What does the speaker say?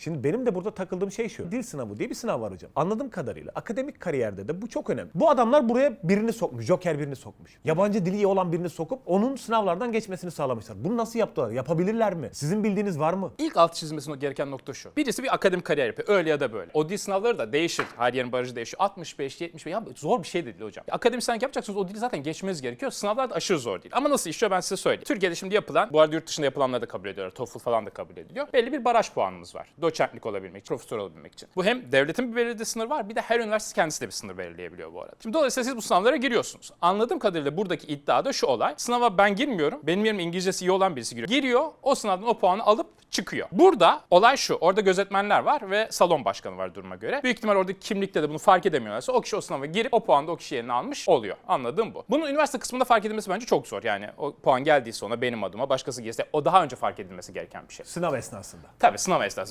Şimdi benim de burada takıldığım şey şu. Dil sınavı diye bir sınav var hocam. Anladığım kadarıyla akademik kariyerde de bu çok önemli. Bu adamlar buraya birini sokmuş. Joker birini sokmuş. Yabancı dili iyi olan birini sokup onun sınavlardan geçmesini sağlamışlar. Bunu nasıl yaptılar? Yapabilirler mi? Sizin bildiğiniz var mı? İlk alt çizmesi gereken nokta şu. Birisi bir akademik kariyer yapıyor. Öyle ya da böyle. O dil sınavları da değişir. Her yerin barajı değişiyor. 65, 75. Ya zor bir şey de değil hocam. Akademisyenlik yapacaksınız o dili zaten geçmeniz gerekiyor. Sınavlar da aşırı zor değil. Ama nasıl işliyor ben size söyleyeyim. Türkiye'de şimdi yapılan, bu arada yurt dışında yapılanları da kabul ediyorlar. TOEFL falan da kabul ediliyor. Belli bir baraj puanımız var. Doçentlik olabilmek, profesör olabilmek için. Bu hem devletin bir belirlediği sınır var bir de her üniversite kendisi de bir sınır belirleyebiliyor bu arada. Şimdi dolayısıyla siz bu sınavlara giriyorsunuz. Anladığım kadarıyla buradaki iddia da şu olay. Sınava ben girmiyorum. Benim yerim İngilizcesi iyi olan birisi giriyor. Giriyor, o sınavdan o puanı alıp çıkıyor. Burada olay şu. Orada gözetmenler var ve salon başkanı var duruma göre. Büyük ihtimal oradaki kimlikte de bunu fark edemiyorlarsa o kişi o sınava girip o puanı da o kişi yerine almış oluyor. Anladığım bu. Bunun üniversite kısmında fark edilmesi bence çok zor. Yani o puan geldiyse ona benim adıma başkası girse o daha önce fark edilmesi gereken bir şey. Sınav esnasında. Tabii sınav esnası.